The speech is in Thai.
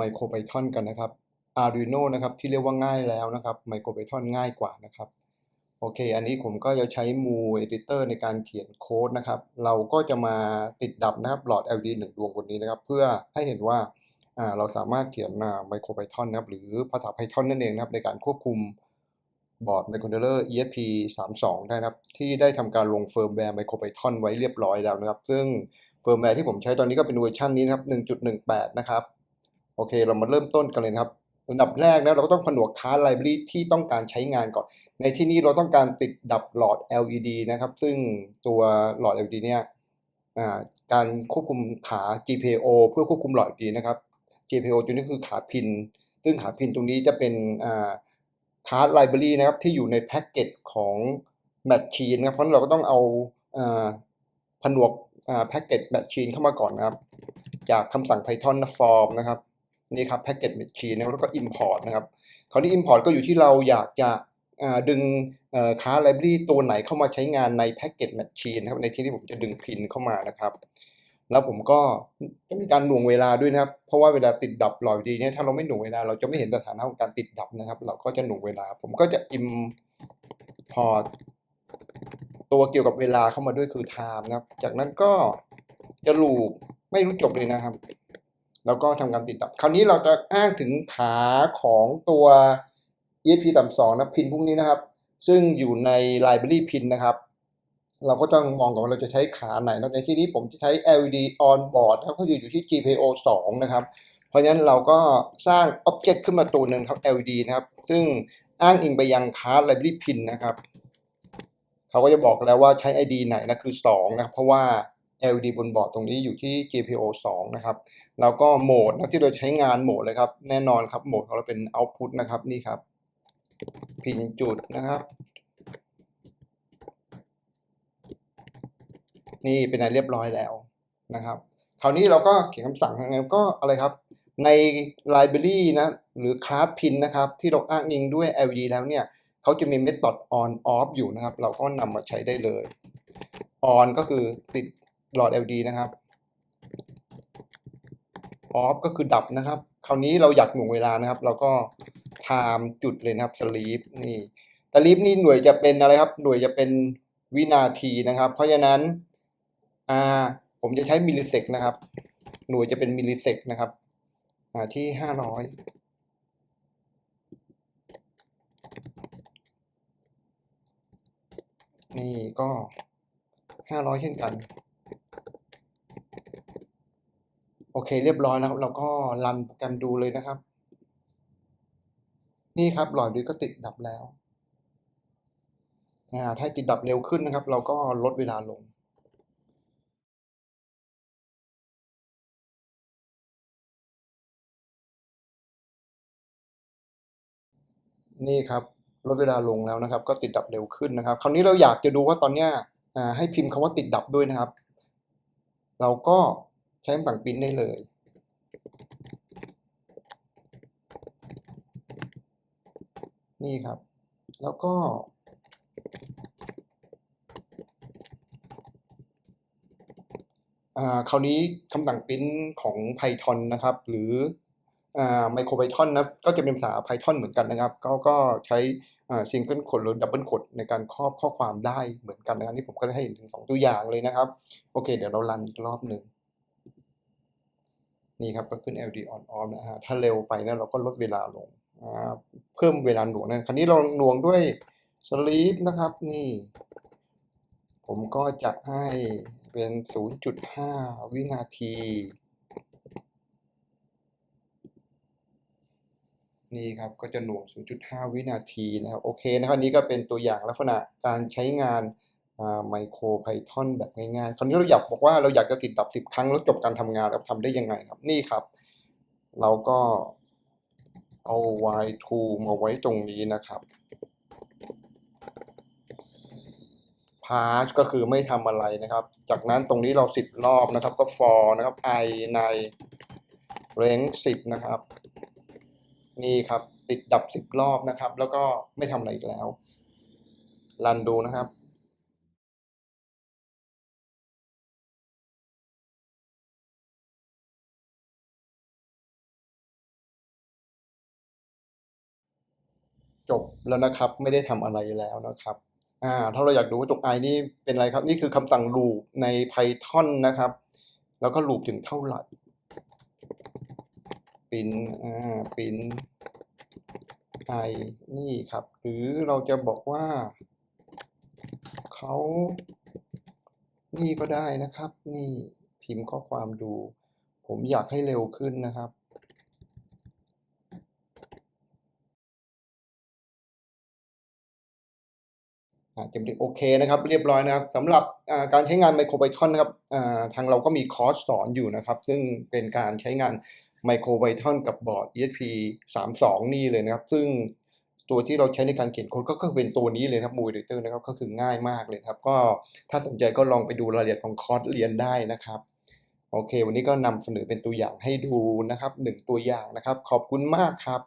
MicroPython กันนะครับ Arduino นะครับที่เรียกว่าง่ายแล้วนะครับ MicroPython ง่ายกว่านะครับโอเค อันนี้ผมก็จะใช้ Moo Editor ในการเขียนโค้ดนะครับ เราก็จะมาติดดับนะครับหลอด LED หนึ่งดวงบนนี้นะครับ เพื่อให้เห็นว่าเราสามารถเขียน MicroPython นะครับ หรือภาษา Python นั่นเองนะครับ ในการควบคุมบอร์ด Microcontroller ESP 32 ได้นะครับ ที่ได้ทำการลงเฟิร์มแวร์ MicroPython ไว้เรียบร้อยแล้วนะครับ ซึ่งเฟิร์มแวร์ที่ผมใช้ตอนนี้ก็เป็นเวอร์ชันนี้นะครับ 1.18 นะครับ โอเค เรามาเริ่มต้นกันเลยนะครับอันดับแรกนะเราก็ต้องผนวกคลาสไลบรารีที่ต้องการใช้งานก่อน ในที่นี้เราต้องการติดดับหลอด LED นะครับ ซึ่งตัวหลอด LED เนี่ยการควบคุมขา GPIO เพื่อควบคุมหลอด LED นะครับ GPIO ตัวนี้คือขาพิน ซึ่งขาพินตรงนี้จะเป็นคลาสไลบรารีนะครับที่อยู่ในแพ็กเกจของแมชชีนนะครับเพราะเราก็ต้องเอาผนวกแพ็กเกจแมชชีนเข้ามาก่อนนะครับ จากคำสั่ง Python form นะครับ นี่ครับแพ็กเกจแมชชีนแล้วก็ import นะครับคราวนี้ import ก็อยู่ที่เราอยากจะดึงคลาไลบรารีตัวไหนเข้ามาใช้งานในแพ็กเกจแมชชีนครับในที่นี้ผมจะดึงพินเข้ามานะครับ แล้วผมก็จะมีการหน่วงเวลาด้วยนะครับ เพราะว่าเวลาติดดับหลอดดีเนี่ยถ้าเราไม่หน่วงเวลาเราจะไม่เห็นสถานะของการติดดับนะครับ เราก็จะหน่วงเวลา ผมก็จะ import ตัวเกี่ยวกับเวลาเข้ามาด้วยคือ time นะครับ จากนั้นก็จะลูปไม่รู้จบเลยนะครับ แล้วก็ทำการติดดับ คราวนี้เราจะอ้างถึงขาของตัว ESP32 นะพินพวกนี้นะครับ ซึ่งอยู่ใน library pin นะครับ เราก็ต้องมองก่อนว่าเราจะใช้ขาไหนนะในที่นี้ผมจะใช้ LED on board ครับก็อยู่อยู่ที่ GPIO 2 นะครับ เพราะฉะนั้นเราก็สร้าง object ขึ้นมาตัวหนึ่งครับ LED นะครับ ซึ่งอ้างอิงไปยังคาร์ library pin นะครับ เขาก็จะบอกแล้วว่าใช้ ID ไหนนะคือ 2 นะครับ เพราะว่า LED บนบอร์ดตรงนี้อยู่ที่ GPIO 2 นะครับ แล้วก็โหมดนะที่เราใช้งานโหมดเลยครับ แน่นอนครับโหมดของเราเป็น output นะครับนี่ครับ พินจุดนะครับ นี่เป็นอะไรเรียบร้อยแล้วนะครับ คราวนี้เราก็เขียนคำสั่งยังไงก็อะไรครับใน library นะหรือคลาสพินนะครับ ที่เราอ้างอิงด้วย LED แล้วเนี่ยเขาจะมี method on off อยู่นะครับ เราก็นำมาใช้ได้เลย on ก็คือติด หลอด LED นะครับ off ก็คือดับนะครับ คราวนี้เราอยากหน่วงเวลานะครับ เราก็ time จุดเลยนะครับ sleep นี่ sleep นี่หน่วยจะเป็นอะไรครับ หน่วยจะเป็นวินาทีนะครับ เพราะฉะนั้นอ่าผมจะใช้มิลลิเซกนะครับ หน่วยจะเป็นมิลลิเซกนะครับอ่าที่ห้าร้อยนี่ก็ห้าร้อยเช่นกัน โอ เคเรียบร้อยนะครับ เราก็รันโปรแกรมดูเลยนะครับ นี่ครับหลอดดูก็ติดดับแล้วอ่าถ้าติดดับเร็วขึ้นนะครับ เราก็ลดเวลาลงนี่ครับลดเวลาลงแล้วนะครับ ก็ติดดับเร็วขึ้นนะครับ คราวนี้เราอยากจะดูว่าตอนเนี้ยให้พิมพ์คำว่าติดดับด้วยนะครับ เราก็ ใช้คำสั่งปริ้นได้เลย นี่ครับ แล้วก็อ่าคราวนี้คำสั่งปริ้นของ Python นะครับ หรืออ่า MicroPython นะก็จะเป็นภาษา Python เหมือนกันนะครับ ก็ก็ใช้อ่า Single Quote หรือ Double Quote ในการครอบข้อความได้เหมือนกันนะครับนี่ผมก็ได้ให้เห็นถึง 2 ตัวอย่างเลยนะครับ โอเค เดี๋ยวเรารันอีกรอบหนึ่ง นี่ครับก็ขึ้น LD on off นะฮะถ้าเร็วไปนะเราก็ลดเวลาลงเพิ่มเวลาหน่วงนะคราวนี้เราหน่วงด้วย sleep นะครับนี่ ผมก็จะให้เป็น 0.5 วินาที นี่ครับก็จะหน่วง 0.5 วินาทีนะครับโอเคนะครับนี้ก็เป็นตัวอย่างลักษณะการใช้งาน ไมโครไพทอนแบบง่ายๆ คราวนี้เราอยากบอกว่าเราอยากจะติดดับ10ครั้งแล้วจบการทำงานเราทำได้ยังไงครับ นี่ครับ เราก็เอา y2 มาไว้ตรงนี้นะครับ pass ก็คือไม่ทำอะไรนะครับ จากนั้นตรงนี้เรา10รอบนะครับ ก็ for นะครับ i ใน range 10นะครับ นี่ครับ ติดดับ10รอบนะครับ แล้วก็ไม่ทำอะไรอีกแล้ว รันดูนะครับ จบแล้วนะครับ ไม่ได้ทำอะไรแล้วนะครับอ่าถ้าเราอยากดูว่าจงอนี่เป็นอะไรครับ นี่คือคำสั่ง loop ใน Python นะครับ แล้วก็ loop ถึงเท่าไหร่ print อ่า print i นี่ครับ หรือเราจะบอกว่าเขานี่ก็ได้นะครับ นี่พิมพ์ข้อความดู ผมอยากให้เร็วขึ้นนะครับ เต็มที่โอเคนะครับ เรียบร้อยนะครับสำหรับการใช้งาน MicroPython นะครับทางเราก็มีคอร์สสอนอยู่นะครับ ซึ่งเป็นการใช้งาน MicroPython กับบอร์ด ESP32 นี่เลยนะครับ ซึ่งตัวที่เราใช้ในการเขียนโค้ดก็ก็เป็นตัวนี้เลยนะครับ Movie Editor นะครับก็คือง่ายมากเลยครับ ก็ถ้าสนใจก็ลองไปดูรายละเอียดของคอร์สเรียนได้นะครับโอเค วันนี้ก็นำเสนอเป็นตัวอย่างให้ดูนะครับหนึ่งตัวอย่างนะครับ ขอบคุณมากครับ